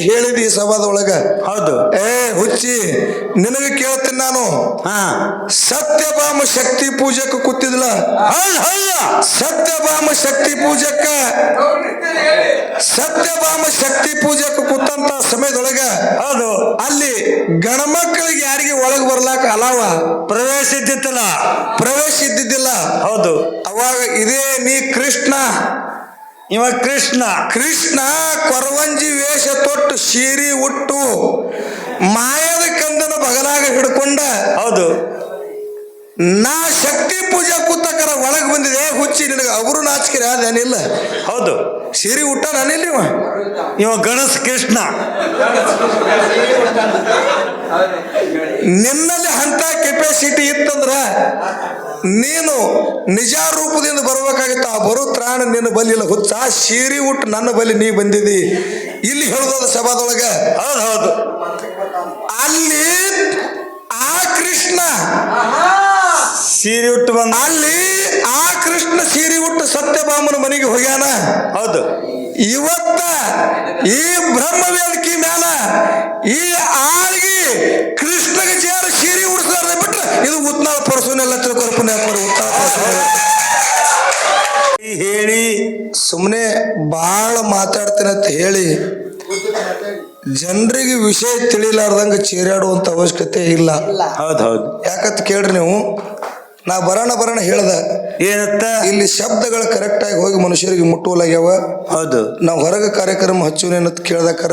ಹೇಳಿದಿ ಈ ಸಭಾದೊಳಗ ಹೌದು. ಏ ಹುಚ್ಚಿ ನಿನಗೆ ಕೇಳ್ತೀನಿ ನಾನು. ಹಾ. ಸತ್ಯಭಾಮ ಶಕ್ತಿ ಪೂಜಕ ಕೂತಿದ್ಲ? ಸತ್ಯಭಾಮ ಶಕ್ತಿ ಪೂಜಕ್ಕ ಸತ್ಯಭಾಮ ಶಕ್ತಿ ಪೂಜಕ ಕೂತಂತ ಸಮಯದೊಳಗ ಹೌದು. ಅಲ್ಲಿ ಗಣಮಕ್ಕಳಿಗೆ ಯಾರಿಗೆ ಒಳಗೆ ಬರ್ಲಾಕ ಅಲಾವ? ಪ್ರವೇಶ ಇದ್ದಿತ್ತಲ್ಲ. ಪ್ರವೇಶ ಇದ್ದಿದ್ದಿಲ್ಲ. ಹೌದು. ಅವಾಗ ಇದೇ ನೀ ಕೃಷ್ಣ. ಇವ ಕೃಷ್ಣ. ಕೃಷ್ಣ ಕೊರವಂಜಿ ವೇಷ ತೊಟ್ಟು ಸೀರಿ ಉಟ್ಟು ಮಾಯದ ಕಂದನ ಬಗಲಾಗ ಹಿಡ್ಕೊಂಡ ಹೌದು. ನಾ ಶಕ್ತಿ ಪೂಜಾ ಕೂತಕರ ಒಳಗೆ ಬಂದಿದೆ ಹುಚ್ಚಿ ನಿನಗೆ ಅವರು ನಾಚಿಕೆ ಅದೇನಿಲ್ಲ ಹೌದು. ಸಿರಿ ಊಟ ನಾನಿಲ್ಲ ಇವ? ಇವ ಗಣೇಶ ಕೃಷ್ಣ. ನಿನ್ನಲ್ಲಿ ಅಂತ ಕೆಪಾಸಿಟಿ ಇತ್ತಂದ್ರ ನೀನು ನಿಜ ರೂಪದಿಂದ ಬರಬೇಕಾಗಿತ್ತು ಆ ಬರೋ ತ್ರಾಣ ನಿನ್ನ ಬಲಿಲ್ಲ ಹುಚ್ಚ ಸೀರಿ ಊಟ ನನ್ನ ಬಲಿ ನೀ ಬಂದಿದಿ. ಇಲ್ಲಿ ಹೇಳೋದ ಸಭಾದೊಳಗ. ಹೌದು ಹೌದು. ಅಲ್ಲಿ ಆ ಕೃಷ್ಣ ಸೀರೆ ಉಟ್ಟು ಬಂದ ಅಲ್ಲಿ ಆ ಕೃಷ್ಣ ಸೀರೆ ಉಟ್ಟು ಸತ್ಯಭಾಮನ ಮನೆಗೆ ಹೋಗ್ಯಾನ. ಹೌದು. ಇವತ್ತ ಈ ಬ್ರಹ್ಮ ವೇದಿಕೆ ಮ್ಯಾಲ ಈ ಆಳ್ಗಿ ಕೃಷ್ಣಗೆ ಜೇರ ಸೀರೆ ಉಡಿಸ್ಲಾರ್ದೆ ಬಿಟ್ರೆ ಇದು ಉತ್ನಾಳ ಪರಸುನೆಲ್ಲ ತಿಳ್ಕೊರ್ ಪುಣ್ಯಾತ್ಮರು ಉತ್ನಾಳ ಹೇಳಿ ಸುಮ್ಮನೆ ಭಾಳ ಮಾತಾಡ್ತೀನಿ ಅಂತ ಹೇಳಿ ಜನರಿಗೆ ವಿಷಯ ತಿಳಿಲಾರ್ದಂಗ ಚೀರಾಡುವಂಥ ಅವಶ್ಯಕತೆ ಇಲ್ಲ. ಹೌದು ಹೌದು. ಯಾಕಂತ ಕೇಳ್ರಿ ನೀವು ನಾ ಬರೋಣ ಬರೋಣ ಹೇಳ್ದ. ಏನತ್ತ? ಇಲ್ಲಿ ಶಬ್ದಗಳು ಕರೆಕ್ಟಾಗಿ ಹೋಗಿ ಮನುಷ್ಯರಿಗೆ ಮುಟ್ಟುವಲಾಗ್ಯಾವ ಹೌದು. ನಾವು ಹೊರಗೆ ಕಾರ್ಯಕ್ರಮ ಹಚ್ಚುನೇನಂತ ಕೇಳ್ದಕ್ಕಾರ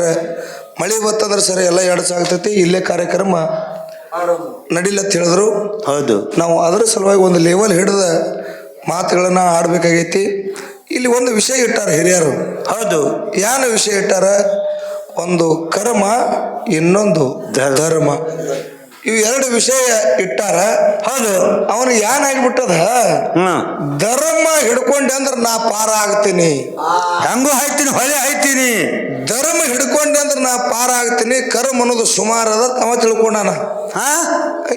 ಮಳೆ ಬತ್ತಂದ್ರೆ ಸರಿ ಎಲ್ಲ ಎಡಸಾಗ್ತೈತಿ ಇಲ್ಲೇ ಕಾರ್ಯಕ್ರಮ ನಡಿಲತ್ ಹೇಳಿದ್ರು. ಹೌದು. ನಾವು ಅದರ ಸಲುವಾಗಿ ಒಂದು ಲೆವೆಲ್ ಹಿಡಿದ ಮಾತುಗಳನ್ನ ಆಡ್ಬೇಕಾಗೈತಿ. ಇಲ್ಲಿ ಒಂದು ವಿಷಯ ಇಟ್ಟಾರ ಹಿರಿಯರು. ಹೌದು. ಯಾನ ವಿಷಯ ಇಟ್ಟಾರ? ಒಂದು ಕರ್ಮ ಇನ್ನೊಂದು ಧರ್ಮ. ಇವು ಎರಡು ವಿಷಯ ಇಟ್ಟಾರ ಹೌದು ಅವನು ಏನಾಗ್ಬಿಟ್ಟದ ಧರ್ಮ ಹಿಡ್ಕೊಂಡೆ ಅಂದ್ರೆ ನಾ ಪಾರ ಆಗ್ತೀನಿ. ಹೆಂಗೂ ಹಾಯ್ತೀನಿ ಹೊಳೆ ಹಾಯ್ತೀನಿ ಧರ್ಮ ಹಿಡ್ಕೊಂಡೆ ಅಂದ್ರೆ ನಾ ಪಾರ ಆಗ್ತೀನಿ ಕರ್ಮ ಅನ್ನೋದು ಸುಮಾರು ಅದ ಅವ ತಿಳ್ಕೊಂಡಾನ. ಹಾ?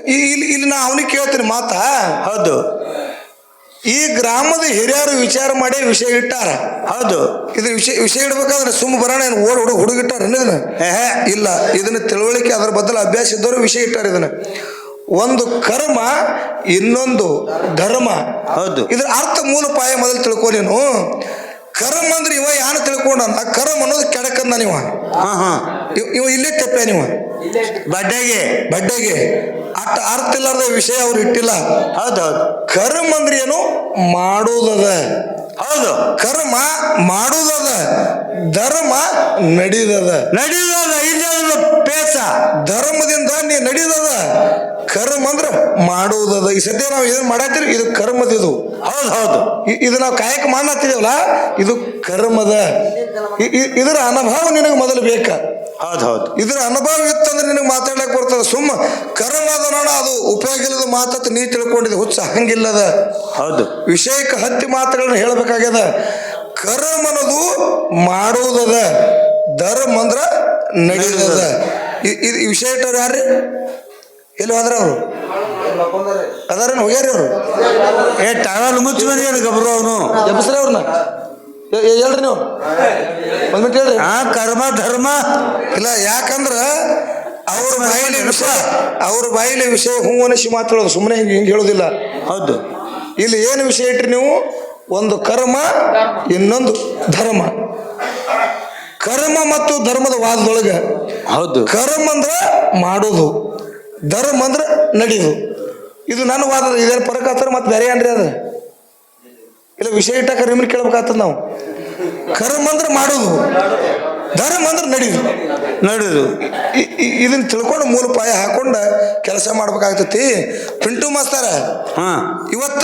ಈ- ಇಲ್ಲಿ ಇಲ್ಲಿ ನಾ ಅವನಿಗೆ ಕೇಳ್ತೀನಿ ಮಾತಾ. ಹೌದು. ಈ ಗ್ರಾಮದ ಹಿರಿಯರು ವಿಚಾರ ಮಾಡಿ ವಿಷಯ ಇಟ್ಟಾರ. ಹೌದು. ಇದು ವಿಷಯ ವಿಷಯ ಇಡ್ಬೇಕಾದ್ರೆ ಸುಮ್ಮ ಬರೋಣ ಏನು ಓಡ್ ಹುಡುಗ ಹುಡುಗಿಟ್ಟಾರ ಇದನ್ನ? ಇಲ್ಲ ಇದನ್ನ ತಿಳುವಳಿಕೆ ಅದರ ಬದಲು ಅಭ್ಯಾಸ ಇದ್ದವರು ವಿಷಯ ಇಟ್ಟಾರ ಇದನ್ನ. ಒಂದು ಕರ್ಮ ಇನ್ನೊಂದು ಧರ್ಮ. ಹೌದು. ಇದ್ರ ಅರ್ಥ ಮೂಲ ಪಾಯ ಮೊದಲು ತಿಳ್ಕೊ ನೀನು. ಕರ್ಮ ಅಂದ್ರೆ ಇವ ಯಾರು ತಿಳ್ಕೊಂಡ ಕರ್ಮ ಅನ್ನೋದು ಕೆಡಕಂದ ನೀವ ಹಾ ಹಾ. ಇವ- ಇವ ಇಲ್ಲೇ ತೆಪ್ಪ ನೀವ ಬಡ್ಡೆಗೆ. ಬಡ್ಡೆಗೆ. ಅಟ್ಟ ಅರ್ಥ ಇಲ್ಲಾರ್ದ ವಿಷಯ ಅವ್ರು ಇಟ್ಟಿಲ್ಲ. ಹೌದು ಹೌದು. ಕರ್ಮ ಅಂದ್ರೆ ಏನು? ಮಾಡೋದದ. ಹೌದು. ಕರ್ಮ ಮಾಡುವುದದ ಧರ್ಮ ನಡೀದದ. ನಡೀದದ ಇಲ್ಲ ಪೇಸ. ಧರ್ಮದಿಂದ ನೀ ನಡೀದದ. ಕರ್ಮ ಅಂದ್ರೆ ಮಾಡೋದದ. ಈ ಸದ್ಯ ನಾವು ಏನು ಮಾಡತ್ತೀರಿ? ಇದು ಕರ್ಮದ ಇದು ಹೌದು. ಹೌದು ಇದು ನಾವು ಕಾಯಕ ಮಾಡತ್ತೀವಲ್ಲ ಇದು ಕರ್ಮದ. ಇದರ ಅನುಭವ ನಿನಗೆ ಮೊದಲು ಬೇಕ. ಹೌದು ಹೌದು. ಇದ್ರ ಅನುಭವ ಇತ್ತಂದ್ರೆ ನಿನಗೆ ಮಾತಾಡಕ್ ಬರ್ತದೆ. ಸುಮ್ಮ ಕರ್ಮ ಅದ ನೋಡ ಅದು. ಉಪಯೋಗ ಇಲ್ಲದ ಮಾತತ್ ನೀ ತಿಳ್ಕೊಂಡಿದ್ದೆ ಹುಚ್ಚ ಹಂಗಿಲ್ಲದ. ಹೌದು. ವಿಷಯಕ್ಕೆ ಹತ್ತಿ ಮಾತುಗಳನ್ನ ಹೇಳ್ಬೇಕಾಗ್ಯದ. ಕರ್ಮ ಅನ್ನೋದು ಮಾಡುವುದದ ಧರ್ಮ ಅಂದ್ರ ಇ- ಇದು ಈ ವಿಷಯ ಇಟ್ಟವ್ರು ಯಾರ್ರಿ? ಎಲ್ಲಿ ಹೋದ್ರ ಅವರು? ಅದಾರೇನು? ಹೋಗ್ಯಾರಿ ಅವರು? ಏ ಟಾವೆಲ್ ಮುಚ್ಚಿ ಬಂದಿದ್ದಾನೆ ಗಬ್ರು ಅವನು. ಎಬ್ಸ್ರಿ ಅವ್ರನ್ನ? ಹೇಳ್ರಿ ನೀವು. ಒಂದ್ ಮಿನಿಟ್ ಹೇಳ್ರಿ. ಆ ಕರ್ಮ ಧರ್ಮ ಇಲ್ಲ ಯಾಕಂದ್ರ ಅವ್ರ ಬಾಯಿಲಿ ವಿಷಯ ಅವ್ರ ಬಾಯಿಲಿ ವಿಷಯ ಹೂ ಅನಿಸಿ ಮಾತಾಡೋದು ಸುಮ್ಮನೆ ಹಿಂಗೆ ಹಿಂಗೆ ಹೇಳೋದಿಲ್ಲ. ಹೌದು. ಇಲ್ಲಿ ಏನು ವಿಷಯ ಇಟ್ರಿ ನೀವು? ಒಂದು ಕರ್ಮ ಇನ್ನೊಂದು ಧರ್ಮ. ಕರ್ಮ ಮತ್ತು ಧರ್ಮದ ವಾದದೊಳಗೆ ಹೌದು. ಕರ್ಮ ಅಂದ್ರೆ ಮಾಡೋದು ಧರ್ಮ ಅಂದ್ರೆ ನಡೆಯೋದು ಇದು ನನ್ನ ವಾದ ಇದೇನು ಪರಕ ಆತರ ಮತ್ತೆ ಬೇರೆ ಏನ್ರಿ ಅದ? ಇಲ್ಲ ವಿಷಯ ಇಟ್ಟಾಕ ನಿಮ್ಮನ್ನ ಕೇಳ್ಬೇಕಾಗ್ತದ ನಾವು. ಕರ್ಮ ಅಂದ್ರೆ ಮಾಡೋದು. ಧರ್ಮ ಅಂದ್ರೆ ನಡೆಯೋದು. ಇ- ಇದನ್ನ ತಿಳ್ಕೊಂಡು ಮೂಲ ಪಾಯ ಹಾಕೊಂಡ ಕೆಲಸ ಮಾಡ್ಬೇಕಾಗ್ತೈತಿ. ಪಿಂಟು ಮಾಸ್ತಾರ ಹಾ. ಇವತ್ತ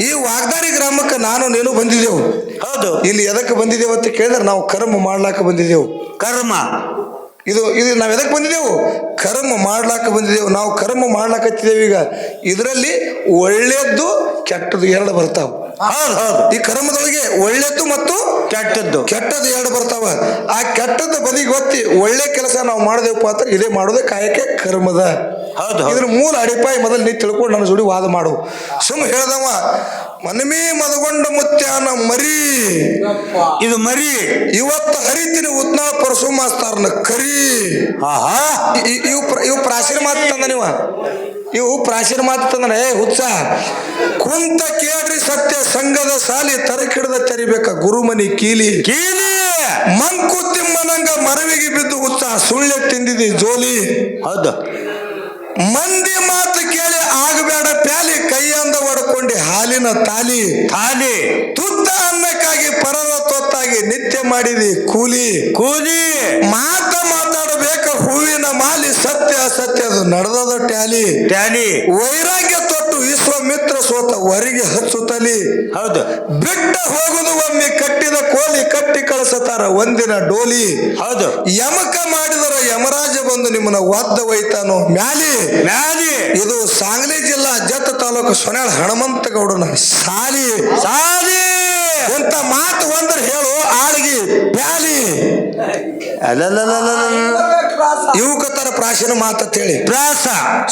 ಈ ವಾಗ್ದಾರಿ ಗ್ರಾಮಕ್ಕೆ ನಾನು ನೀನು ಬಂದಿದ್ದೆವು. ಹೌದು. ಇಲ್ಲಿ ಎದಕ್ಕೆ ಬಂದಿದ್ದೇವೆ ಅಂತ ಕೇಳಿದ್ರೆ ನಾವು ಕರ್ಮ ಮಾಡ್ಲಾಕ ಬಂದಿದ್ದೆವು. ಕರ್ಮ. ಇದು ಇದು ನಾವು ಎದಕ್ಕೆ ಬಂದಿದ್ದೆವು? ಕರ್ಮ ಮಾಡ್ಲಾಕ ಬಂದಿದ್ದೆವು. ನಾವು ಕರ್ಮ ಮಾಡ್ಲಾಕತ್ತಿದ್ದೇವೆ ಈಗ. ಇದರಲ್ಲಿ ಒಳ್ಳೇದ್ದು ಕೆಟ್ಟದ್ದು ಎರಡು ಬರ್ತಾವ. ಈ ಕರ್ಮದೊಳಗೆ ಒಳ್ಳೇದು ಮತ್ತು ಕೆಟ್ಟದ್ದು. ಕೆಟ್ಟದ್ದು ಎರಡು ಬರ್ತಾವ. ಆ ಕೆಟ್ಟದ್ದು ಬದಿಗೆ ಒತ್ತಿ ಒಳ್ಳೆ ಕೆಲಸ ನಾವು ಮಾಡದೇವಪ್ಪ ಅಂತ ಇದೇ ಮಾಡೋದೇ ಕಾಯಕ್ಕೆ ಕರ್ಮದ. ಹೌದು ಇದ್ರ ಮೂಲ ಅಡಿಪಾಯಿ ಮೊದಲು ನೀ ತಿಳ್ಕೊಂಡು ನನ್ನ ಜೋಡಿ ವಾದ ಮಾಡು. ಸುಮ್ ಹೇಳ್ದವ ಮನಮಿ ಮದಗೊಂಡ ಮುತ್ಯಾನ ಮರಿ. ಇದು ಮರಿ. ಇವತ್ತು ಹರಿತಿನ ಉತ್ನಾ ಪರಸು ಮಾಸ್ತಾರ ಕರಿ ಇವು ಇವು ಪ್ರಾಚೀನ ಮಾತು ತಂದ ನೀವ. ಇವು ಪ್ರಾಚೀನ ಮಾತು ತಂದನ ಏ ಹುಚ್ಚ ಕುಂತ ಕೇಳ್ರಿ ಸತ್ಯ ಸಂಘದ ಸಾಲಿ ತರಕಿಡದ ತೆರಿಬೇಕ ಗುರುಮನಿ ಕೀಲಿ. ಕೀಲಿ! ಮಂಕುತಿಮ್ಮನಂಗ ಮರವಿಗೆ ಬಿದ್ದು ಹುಚ್ಚ ಸುಳ್ಳೆ ತಿಂದಿದಿ ಜೋಲಿ. ಹೌದು. ಮಂದಿ ಮಾತು ಕೇಳಿ ಆಗಬೇಡ ಪ್ಯಾಲಿ ಕೈಯಂದ ಹೊಡ್ಕೊಂಡಿ ಹಾಲಿನ ತಾಲಿ. ತಾಲಿ. ತುತ್ತ ಅನ್ನಕ್ಕಾಗಿ ಪರರ ತೊತ್ತಾಗಿ ನಿತ್ಯ ಮಾಡಿದಿ ಕೂಲಿ. ಕೂಲಿ. ಮಾತ ಮಾಲಿ ಸತ್ಯ ಅದು. ನಡೆದದ ಟ್ಯಾಲಿ. ಟ್ಯಾಲಿ. ವೈರಾಗ್ಯ ವಿಶ್ವಮಿತ್ರ ಸೋತ ಹೊರಗೆ ಹಚ್ಚುತ್ತಲಿ ಹೌದು. ಬಿಟ್ಟ ಹೋಗುದು ಒಮ್ಮೆ ಕಟ್ಟಿದ ಕೋಲಿ ಕಟ್ಟಿ ಕಳಿಸತಾರ ಒಂದಿನ ಡೋಲಿ. ಹೌದು. ಯಮಕ ಮಾಡಿದರ ಯಮರಾಜ ಬಂದು ನಿಮ್ಮನ್ನ ಒದ್ದ ಒಯ್ತಾನೋ? ಮ್ಯಾಲಿ. ಮ್ಯಾಲಿ. ಇದು ಸಾಂಗ್ಲಿ ಜಿಲ್ಲಾ ಜತ್ ತಾಲೂಕು ಸೊನಾಳ್ ಹನುಮಂತ ಗೌಡನ ಸಾಲಿ. ಸಾಲಿ. ಅಂತ ಮಾತು ಒಂದ್ರ ಹೇಳು ಆಳ್ಗಿ ಪ್ಯಾಲಿ. ಅಲ್ಲಲ್ಲಲ್ಲಲ್ಲ ಪ್ರಾಶನ ಪ್ರಾಚೀನ ಮಾತ ಹೇಳಿ ಪ್ರಾಸ.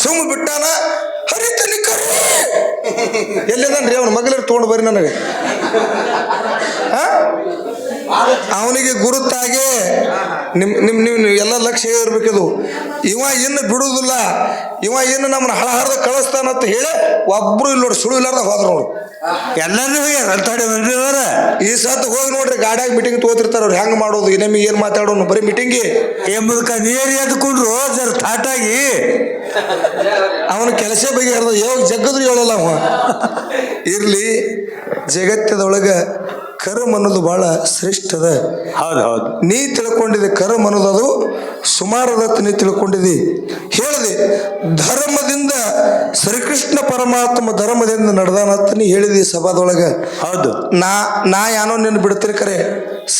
ಸುಮ್ಮ ಬಿಟ್ಟಾನ ಹರಿತನಿ ಕರಿ ಎಲ್ಲಿದನ್ರಿ ಅವನ ಮಗಳ ತೊಗೊಂಡು ಬರ್ರಿ ನನಗೆ? ಅವನಿಗೆ ಗುರುತಾಗೆ ನಿಮ್ ನಿಮ್ ನೀವು ಎಲ್ಲ ಲಕ್ಷ್ಯ ಇರ್ಬೇಕಿದು. ಇವ ಇನ್ನು ಬಿಡುದಿಲ್ಲ. ಇವ ಇನ್ನು ನಮ್ಮನ್ನ ಹಳ ಹರಿದ ಕಳಿಸ್ತಾನಂತ ಹೇಳಿ ಒಬ್ರು ಇಲ್ಲ ನೋಡಿ ಸುಳು ಇಲ್ಲಾರ್ದ ಹೋದ್ರು ನೋಡು ಎಲ್ಲರೂ ಅಂತಾಡಿ ಈ ಸತ್ ಹೋಗಿ ನೋಡ್ರಿ ಗಾಡ್ಯಾಗ ಮೀಟಿಂಗ್ ತಗೋತಿರ್ತಾರ ಅವ್ರು. ಹೆಂಗ್ ಮಾಡೋದು? ಇನ್ನೊಮ್ಮೆ ಏನ್ ಮಾತಾಡೋನು? ಬರೀ ಮೀಟಿಂಗಿ ಎಂಬುದಕ್ಕ ನೀರು ಎದ್ಕೊಂಡ್ರು ಜರ ತಾಟಾಗಿ ಅವನ ಕೆಲಸ ಬಗ್ಗೆ ಯಾವಾಗ ಜಗ್ಗದ್ರು ಹೇಳಲ್ಲ ಅವ. ಇರ್ಲಿ ಜಗತ್ತದೊಳಗ ಕರ್ಮ ಅನ್ನೋದು ಬಹಳ ಶ್ರೇಷ್ಠದ ಹೌದು ಹೌದು. ನೀ ತಿಳ್ಕೊಂಡಿದೆ ಕರ್ಮ ಅನ್ನೋದು ಅದು ಸುಮಾರದತ್ತ ನೀ ತಿಳ್ಕೊಂಡಿದಿ. ಹೇಳಿದೆ ಧರ್ಮದಿಂದ ಶ್ರೀಕೃಷ್ಣ ಪರಮಾತ್ಮ ಧರ್ಮದಿಂದ ನಡೆದಾನಂತ ನೀ ಹೇಳಿದಿ ಸಭಾದೊಳಗೆ. ಹೌದು. ನಾ ನಾ ಯಾನೋ ನಿನ್ನ ಬಿಡ್ತೀರಿ ಕರೆ.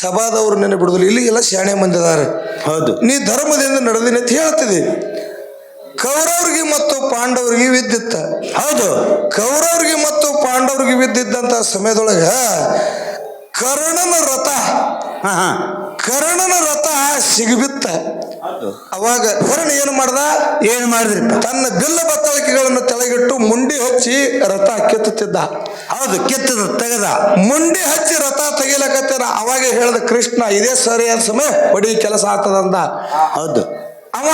ಸಭಾದವ್ರು ನಿನ್ನ ಬಿಡುದಿಲ್ಲ. ಇಲ್ಲಿ ಎಲ್ಲ ಶಾಣೆ ಅದಾರ. ಹೌದು. ನೀ ಧರ್ಮದಿಂದ ನಡೆದಿನಿ ಅಂತ ಹೇಳ್ತಿದ್ದಿ ಕೌರವ್ರಿಗೆ ಮತ್ತು ಪಾಂಡವರಿಗೆ ವಿದ್ಯುತ್ತ ಹೌದು. ಕೌರವ್ರಿಗೆ ಮತ್ತು ಪಾಂಡವರಿಗೆ ವಿದ್ದಿದ್ದಂತ ಸಮಯದೊಳಗ ಕರ್ಣನ ರಥ. ಕರ್ಣನ ರಥ ಸಿಗಬಿತ್ತ. ಅವಾಗ ಕರ್ಣ ಏನು ಮಾಡ್ದ? ಏನು ಮಾಡಿದ್ರಿ ತನ್ನ ಬಿಲ್ಲ ಬತ್ತಳಿಕೆಗಳನ್ನು ತೆಳಗಿಟ್ಟು ಮುಂಡಿ ಹಚ್ಚಿ ರಥ ಕೆತ್ತುತ್ತಿದ್ದ. ಹೌದು ಕೆತ್ತದ ತೆಗೆದ. ಮುಂಡಿ ಹಚ್ಚಿ ರಥ ತೆಗಿಲಕತ್ತಾನ ಅವಾಗ ಹೇಳ್ದ ಕೃಷ್ಣ ಇದೇ ಸರಿಯಾದ ಸಮಯ ಹೊಡಿ ಕೆಲಸ ಆಗ್ತದಂದ ಹೌದು. ಅವ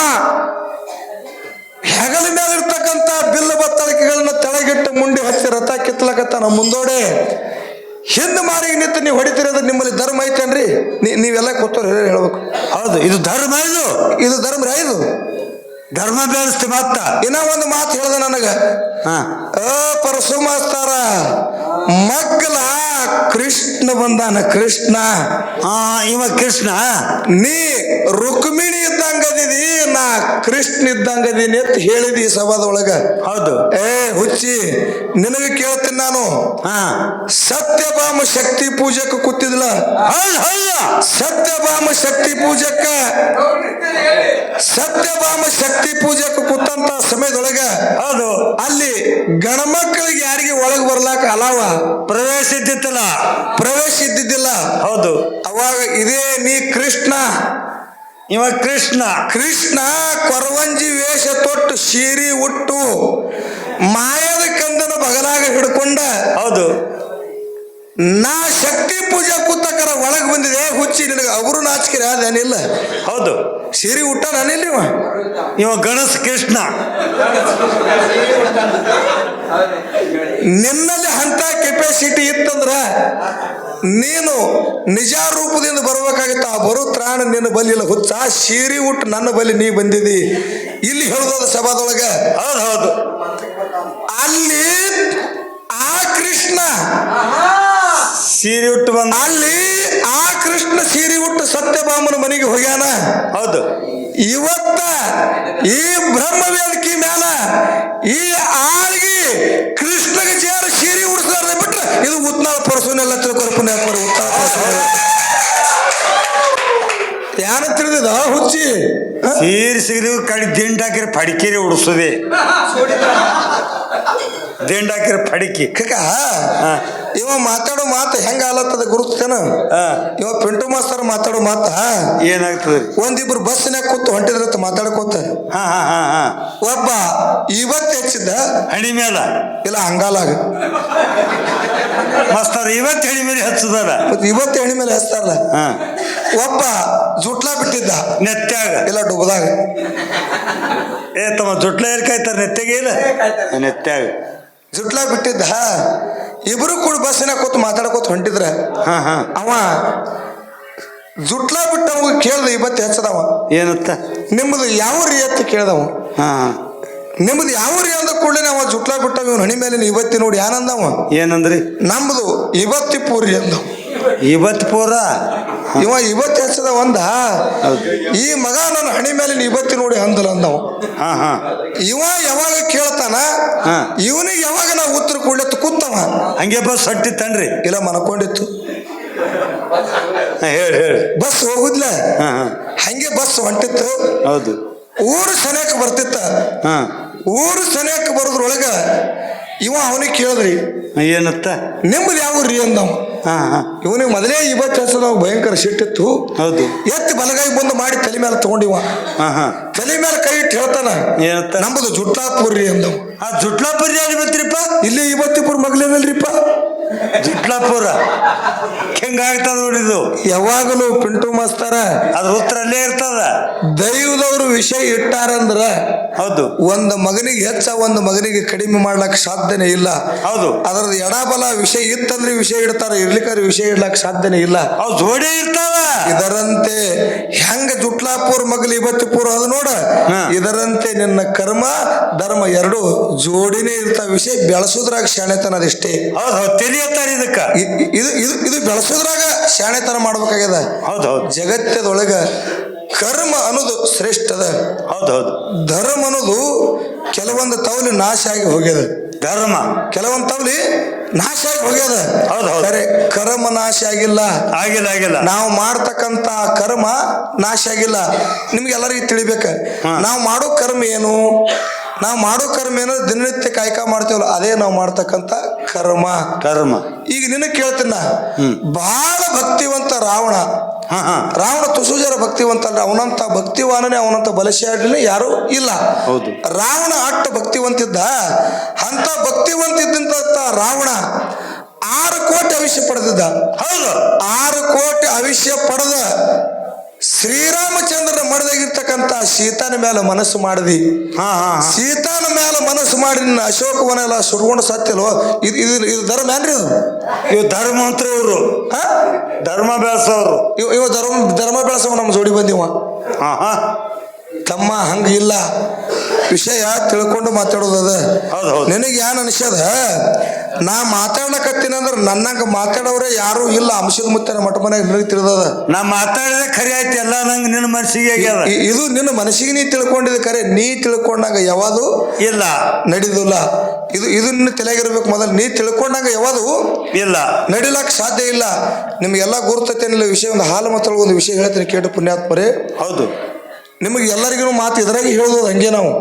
ಹೆಗಲ ಮೇಲೆ ಇರ್ತಕ್ಕಂಥ ಬಿಲ್ಲ ಬತ್ತಳಿಕೆಗಳನ್ನ ತೆಳಗಿಟ್ಟು ಮುಂಡಿ ಹಚ್ಚಿ ರಥ ಕಿತ್ತಲಕತ್ತಾನ ಮುಂದೋಡೆ. ಹಿಂದ್ ಮಾರಿಗೆ ನಿಂತು ನೀವು ಹೊಡಿತಿರೋದು ನಿಮ್ಮಲ್ಲಿ ಧರ್ಮ ಐತೇನ್ರಿ ನೀವೆಲ್ಲ ಕೂತವ್ರು ಹೇಳಿ ಹೇಳ್ಬೇಕು. ಹೌದು ಇದು ಧರ್ಮ ಇದು. ಇದು ಧರ್ಮ ರೀ ಇದು. ಧರ್ಮ ಬೆಳೆಸ್ತಿ ಮತ್ತ ಇನ್ನ ಒಂದು ಮಾತು ಹೇಳ್ದೆ ನನಗ. ಹ. ಅ ಮಗ್ಲಾ ಮಾಸ್ತಾರ ಕೃಷ್ಣ ಬಂದಾನ ಕೃಷ್ಣ. ಆ ಇವ ಕೃಷ್ಣ? ನೀ ರುಕ್ಮಿಣಿ ಇದ್ದಂಗ ನಾ ಕೃಷ್ಣ ಇದ್ದಂಗ ಅಂತ ಹೇಳಿದಿ ಸಭಾದೊಳಗ. ಹೌದು. ಏ ಹುಚ್ಚಿ ನಿನಗೆ ಕೇಳ್ತೀನಿ ನಾನು. ಹಾ. ಸತ್ಯಭಾಮ ಶಕ್ತಿ ಪೂಜಕ್ಕೆ ಕೂತಿದ್ಲ? ಸತ್ಯಭಾಮ ಶಕ್ತಿ ಪೂಜಕ್ಕ ಸತ್ಯಭಾಮ ಶಕ್ತಿ ಪೂಜಕ್ಕೆ ಕೂತಂತ ಸಮಯದೊಳಗ ಹೌದು. ಅಲ್ಲಿ ಗಣಮಕ್ಕಳಿಗೆ ಯಾರಿಗೆ ಒಳಗೆ ಬರ್ಲಾಕ ಅಲಾವ? ಪ್ರವೇಶ ಇದ್ದಿತ್ತಲ್ಲ ಪ್ರವೇಶ ಇದ್ದಿದ್ದಿಲ್ಲ. ಹೌದು. ಅವಾಗ ಇದೇ ನೀ ಕೃಷ್ಣ ಇವ ಕೃಷ್ಣ. ಕೃಷ್ಣ ಕೊರವಂಜಿ ವೇಷ ತೊಟ್ಟು ಸೀರಿ ಉಟ್ಟು ಮಾಯದ ಕಂದನ ಬಗಲಾಗ ಹಿಡ್ಕೊಂಡ ಹೌದು. ನಾ ಶಕ್ತಿ ಪೂಜಾ ಕೂತಕರ ಒಳಗೆ ಬಂದಿದೆ. ಹುಚ್ಚಿ ನಿನಗೆ ಅವರು ನಾಚಿಕೆ ಅದೇನಿಲ್ಲ ಹೌದು. ಸೀರೆ ಉಟ್ಟ ನಾನಿಲ್ಲ ಇವ ಇವ ಗಣೇಶ ಕೃಷ್ಣ. ನಿನ್ನಲ್ಲಿ ಅಂತ ಕೆಪಾಸಿಟಿ ಇತ್ತಂದ್ರ ನೀನು ನಿಜ ರೂಪದಿಂದ ಬರಬೇಕಾಗಿತ್ತು ಆ ಬರು ತ್ರಾಣ ನಿನ್ನ ಬಲಿ ಇಲ್ಲ. ಹುಚ್ಚ ಸೀರಿ ಉಟ್ಟು ನನ್ನ ಬಲಿ ನೀ ಬಂದಿದಿ. ಇಲ್ಲಿ ಹೇಳೋದ ಸಭಾದೊಳಗ? ಹೌದು ಹೌದು. ಅಲ್ಲಿ ಆ ಕೃಷ್ಣ ಸೀರೆ ಉಟ್ಟು ಬಂದ ಅಲ್ಲಿ ಆ ಕೃಷ್ಣ ಸೀರೆ ಉಟ್ಟು ಸತ್ಯಭಾಮನ ಮನೆಗೆ ಹೋಗ್ಯಾನ. ಹೌದು. ಇವತ್ತ ಈ ಬ್ರಹ್ಮ ವೇದಿಕೆ ಮ್ಯಾಲ ಈ ಆಳಿಗೆ ಕೃಷ್ಣಗೆ ಜೇರ ಸೀರೆ ಉಡಿಸ್ಲಾರ್ದೆ ಬಿಟ್ರೆ ಇದು ಉತ್ನಾಳ ಪರಸನೆಲ್ಲ ತಿಳ್ಕೊರ ಪುಣ್ಯಾತ್ಮರು ಉತ್ನಾಳ ಪರಸುನೆ ಯಾರ ತಿಳಿದ ಹುಚ್ಚಿ? ಸೀರೆ ಸಿಗದು ಕಡಿ ದಿಂಡಾಕಿರಿ ಪಡಿಕೇರಿ ಉಡಿಸೋದೆ. ದಿಂಡ್ ಹಾಕಿರ ಪಡಿಕಿ. ಕಕ ಹಾ. ಇವ ಮಾತಾಡೋ ಮಾತು ಹೆಂಗ ಆಲತ್ತದ ಗುರುತೇನ ಹಾ. ಇವ ಪಿಂಟು ಮಾಸ್ತರ್ ಮಾತಾಡೋ ಮಾತ ಏನಾಗ್ತದ್ರಿ ಒಂದಿಬ್ರು ಬಸ್ನ್ಯಾಗ ಕೂತು ಹೊಂಟಿದ್ರತ್ತ ಮಾತಾಡ್ಕೋತ ಹಾ ಹಾ ಹಾ ಹಾ. ಒಬ್ಬ ಇವತ್ತು ಹೆಚ್ಚಿದ್ದ. ಹಣಿ ಮೇಲ ಇಲ್ಲ ಹಂಗಾಲಾಗ ಮಾಸ್ತರ್ ಇವತ್ತು ಹಣಿ ಮೇಲೆ ಹಚ್ಚದಾರ ಇವತ್ತು ಹೆಣಿ ಮೇಲೆ ಹಚ್ತಾರಲ್ಲ? ಹಾ. ಒಬ್ಬ ಜುಟ್ಲಾ ಬಿಟ್ಟಿದ್ದ. ನೆತ್ತಾಗ. ಇಲ್ಲ ಡುಬದಾಗ. ಏ ತಮ್ಮ ಜುಟ್ಲ ಕಾಯ್ತಾರ ನೆತ್ತೆಗೆ ಇಲ್ಲ? ನೆತ್ಯಾಗ ಜುಟ್ಲಾ ಬಿಟ್ಟಿದ್ದ. ಇಬ್ರು ಕೂಡ ಬಸ್ಸಿನ ಕೂತ್ ಮಾತಾಡ್ಕೋತ ಹೊಂಟಿದ್ರ. ಅವ ಜುಟ್ಲಾ ಬಿಟ್ಟವ ಕೇಳ್ದ ಇವತ್ತು ಹೆಚ್ಚದವ. ಏನತ್ತ? ನಿಮ್ಮದು ಯಾವ ರೀ ಅಂತ ಕೇಳ್ದವ. ನಿಮ್ದು ಯಾವ ರೀ ಅಂದ ಕೂಡಲೇ ಅವ ಜುಟ್ಲಾ ಬಿಟ್ಟವ ಇವ್ನ ಹಣಿ ಮೇಲೆ ಇವತ್ತಿ ನೋಡಿ ಏನಂದವ ಏನಂದ್ರಿ? ನಮ್ದು ಇವತ್ತಿ ಪೂರಿ ಅಂದವ. ಇವತ್ತು ಪೂರ? ಇವ ಇವತ್ತು ಹೆಚ್ಚದ ಒಂದ? ಈ ಮಗ ನನ್ನ ಹಣಿ ಮೇಲೆ ಇವತ್ತಿ ನೋಡಿ ಅಂದಲ್ಲ ಅಂದವ. ಹಾ ಹಾ. ಇವ ಯಾವಾಗ ಕೇಳ್ತಾನ. ಇವನಿಗೆ ಯಾವಾಗ ನಾವು ಉತ್ತರ ಕೊಡ್ಲತ್ತು ಕೂತವ? ಹಂಗೆ ಬಸ್ ಹಟ್ಟಿತ್ತನ್ರಿ ಇಲ್ಲ ಮನಕೊಂಡಿತ್ತು. ಹೇಳಿ ಹೇಳಿ. ಬಸ್ ಹೋಗುದ್ಲ? ಹಾ ಹಾ. ಹಂಗೆ ಬಸ್ ಹೊಂಟಿತ್ತು. ಹೌದು. ಊರು ಸನಿಯಕ್ಕೆ ಬರ್ತಿತ್ತ. ಹಾ. ಊರು ಸನಿಯಕ್ಕೆ ಬರೋದ್ರೊಳಗ ಇವ ಅವನಿಗೆ ಕೇಳಿದ್ರಿ ಏನತ್ತ? ನಿಮ್ಮದು ಯಾವ ರೀ ಅಂದವ. ಇವನಿಗೆ ಮೊದಲೇ ಇವತ್ತು ಹೆಸರು ಭಯಂಕರ ಸಿಟ್ಟಿತ್ತು ಹೌದು. ಎತ್ತಿ ಬಲಗೈ ಬಂದು ಮಾಡಿ ತಲೆ ಮೇಲೆ ತಗೊಂಡಿವ ಹಾ ಹಾ. ತಲೆ ಮೇಲೆ ಕೈ ಇಟ್ಟು ಹೇಳ್ತಾನ ನಮ್ದು ನಮ್ಮದು ಜುಟ್ಲಾಪುರ್ ರೀ ಅಂದವ. ಆ ಜುಟ್ಲಾಪುರ ಯಾರು ಬಂತ್ರಿಪ್ಪ ಇಲ್ಲಿ ಇವತ್ತಿಪುರ ಮಗ್ಲೇನಲ್ರಿಪ್ಪ? ಜುಟ್ಲಾಪುರ ಹೆಂಗಾಗ್ತದ ನೋಡಿದು ಯಾವಾಗಲೂ ಪಿಂಟು ಮಾಸ್ತಾರ ಅದ್ರ ಉತ್ತರ ಅಲ್ಲೇ ಇರ್ತದ. ದೈವದವರು ವಿಷಯ ಇಟ್ಟಾರಂದ್ರ ಹೌದು. ಒಂದು ಮಗನಿಗೆ ಹೆಚ್ಚ ಒಂದು ಮಗನಿಗೆ ಕಡಿಮೆ ಮಾಡ್ಲಕ್ ಸಾಧ್ಯನೇ ಇಲ್ಲ. ಹೌದು. ಅದ್ರದ್ದು ಎಡಬಲ ವಿಷಯ ಇತ್ತಂದ್ರೆ ವಿಷಯ ಇಡ್ತಾರ ಇರ್ಲಿಕ್ಕಾದ್ರೆ ವಿಷಯ ಇಡ್ಲಕ್ ಸಾಧ್ಯನೇ ಇಲ್ಲ. ಅವ್ ಜೋಡಿ ಇರ್ತಾವ ಇದರಂತೆ ಹೆಂಗ ಜುಟ್ಲಾಪುರ್ ಮಗಲ್ ಇವತ್ತಿಪುರ ಅದು ನೋಡ. ಇದರಂತೆ ನಿನ್ನ ಕರ್ಮ ಧರ್ಮ ಎರಡು ಜೋಡಿನೇ ಇರ್ತಾವ. ವಿಷಯ ಬೆಳೆಸೋದ್ರಾಗ ಶಾಣೆತನ ಅದಿಷ್ಟೇ. ಹೌದು ಹೌದು. ತಿಳಿಯತ್ತಾರ ಇದಕ್ಕ. ಇದು ಇದು ಇದು ಬೆಳೆಸೋದ್ರಾಗ ಶಾಣೆತನ ಮಾಡ್ಬೇಕಾಗ್ಯದ? ಹೌದು ಹೌದು. ಜಗತ್ತದೊಳಗ ಕರ್ಮ ಅನ್ನೋದು ಶ್ರೇಷ್ಠದ ಹೌದು ಹೌದು. ಧರ್ಮ ಅನ್ನೋದು ಕೆಲವೊಂದು ತವಲಿ ನಾಶ ಆಗಿ ಹೋಗ್ಯದ. ಧರ್ಮ. ಕೆಲವೊಂದು ತವಲಿ ನಾಶ ಆಗಿ ಹೋಗ್ಯದ. ಹೌದೌದು ಹೌದ್. ಕರ್ಮ ನಾಶ ಆಗಿಲ್ಲ. ಆಗಿಲ್ಲ ಆಗಿಲ್ಲ. ನಾವು ಮಾಡ್ತಕ್ಕಂತ ಕರ್ಮ ನಾಶ ಆಗಿಲ್ಲ. ನಿಮ್ಗೆಲ್ಲರಿಗೂ ತಿಳಿಬೇಕ. ನಾವು ಮಾಡೋ ಕರ್ಮ ಏನು? ನಾವು ಮಾಡೋ ಕರ್ಮ ಏನು ದಿನನಿತ್ಯ ಕಾಯಕ ಮಾಡ್ತೀವಲ್ಲ ಅದೇ ನಾವು ಮಾಡ್ತಕ್ಕಂತ ಕರ್ಮ. ಕರ್ಮ. ಈಗ ನಿನಗೆ ಕೇಳ್ತೀನ ಬಹಳ ಭಕ್ತಿವಂತ ರಾವಣ. ಹಾ ಹಾ. ರಾವಣ ತುಸುಜರ ಭಕ್ತಿವಂತ ಅಲ್ಲ ಅವನಂತ ಭಕ್ತಿವಾನನೇ ಅವನಂತ ಬಲಶಾಲಿನೇ ಯಾರು ಇಲ್ಲ. ಹೌದು. ರಾವಣ ಅಟ್ಟ ಭಕ್ತಿವಂತಿದ್ದ. ಅಂತ ಭಕ್ತಿವಂತಿದ್ದಂತ ರಾವಣ ಆರು ಕೋಟಿ ಅವಿಷ್ಯ ಪಡೆದಿದ್ದ. ಹೌದು. ಆರು ಕೋಟಿ ಅವಿಷ್ಯ ಪಡೆದ ಶ್ರೀರಾಮಚಂದ್ರನ ಮಡದಾಗಿರ್ತಕ್ಕಂಥ ಸೀತಾನ ಮೇಲೆ ಮನಸ್ಸು ಮಾಡಿದಿ. ಹಾ ಹಾ ಹಾ. ಸೀತಾನ ಮೇಲೆ ಮನಸ್ಸು ಮಾಡಿ ನಿನ್ನ ಅಶೋಕವನ ಎಲ್ಲ ಸುಡ್ಕೊಂಡು ಸತ್ತಿಲ್ವೋ ಇದು ಇದು ಇದು ಧರ್ಮ ಏನ್ರಿ ಇದು? ಇವ್ ಅಂತ ಇವ್ರು. ಹಾ? ಧರ್ಮ ಬೆಳೆಸೋರು ಇವ ಇವ ಧರ್ಮ ಧರ್ಮ ಬೆಳೆಸವ ನಮ್ಮ ಜೋಡಿ ಬಂದಿವ. ಹಾ ಹಾ. ತಮ್ಮ ಹಂಗ ಇಲ್ಲ. ವಿಷಯ ತಿಳ್ಕೊಂಡು ಮಾತಾಡೋದದ ಹೌದು, ಹೌದು. ನಿನಗೆ ಏನ್ ಅನಿಸದ ನಾ ಮಾತಾಡ್ಲಕತ್ತೀನಿ ಅಂದ್ರೆ ನನ್ನಂಗ ಮಾತಾಡೋರೆ ಯಾರು ಇಲ್ಲ. ಅಂಶದ ಮುತ್ತನ ಮಠ ಮನೆಗೆ ನಿನಗೆ ತಿಳಿದದ? ನಾ ಮಾತಾಡಿದ್ರೆ ಖರೆ ಆಯ್ತು. ಎಲ್ಲ ನಂಗೆ ನಿನ್ನ ಮನಸ್ಸಿಗೆ ಇದು ನಿನ್ನ ಮನಸ್ಸಿಗೆ ನೀ ತಿಳ್ಕೊಂಡಿದ ಕರೆ ನೀ ತಿಳ್ಕೊಂಡಾಗ ಯಾವುದು? ಇಲ್ಲ. ನಡೀದಿಲ್ಲ. ಇದು ಇದು ನಿನ್ನ ತಲೆಗಿರ್ಬೇಕು. ಮೊದಲು ನೀ ತಿಳ್ಕೊಂಡಾಗ ಯಾವುದು? ಇಲ್ಲ. ನಡಿಲಕ್ ಸಾಧ್ಯ ಇಲ್ಲ. ನಿಮ್ಗೆಲ್ಲ ಗುರುತೇನಿಲ್ಲ ವಿಷಯ ಒಂದು ಹಾಲು ಮಾತಾಡೋ ಒಂದು ವಿಷಯ ಹೇಳ್ತೀನಿ. ಕೇಟು ಪುಣ್ಯಾತ್ಮರೇ. ಹೌದು. ನಿಮಗೆ ಎಲ್ಲರಿಗೂ ಮಾತು ಇದ್ರಾಗ ಹೇಳೋದು ಹಂಗೆ ನಾವು.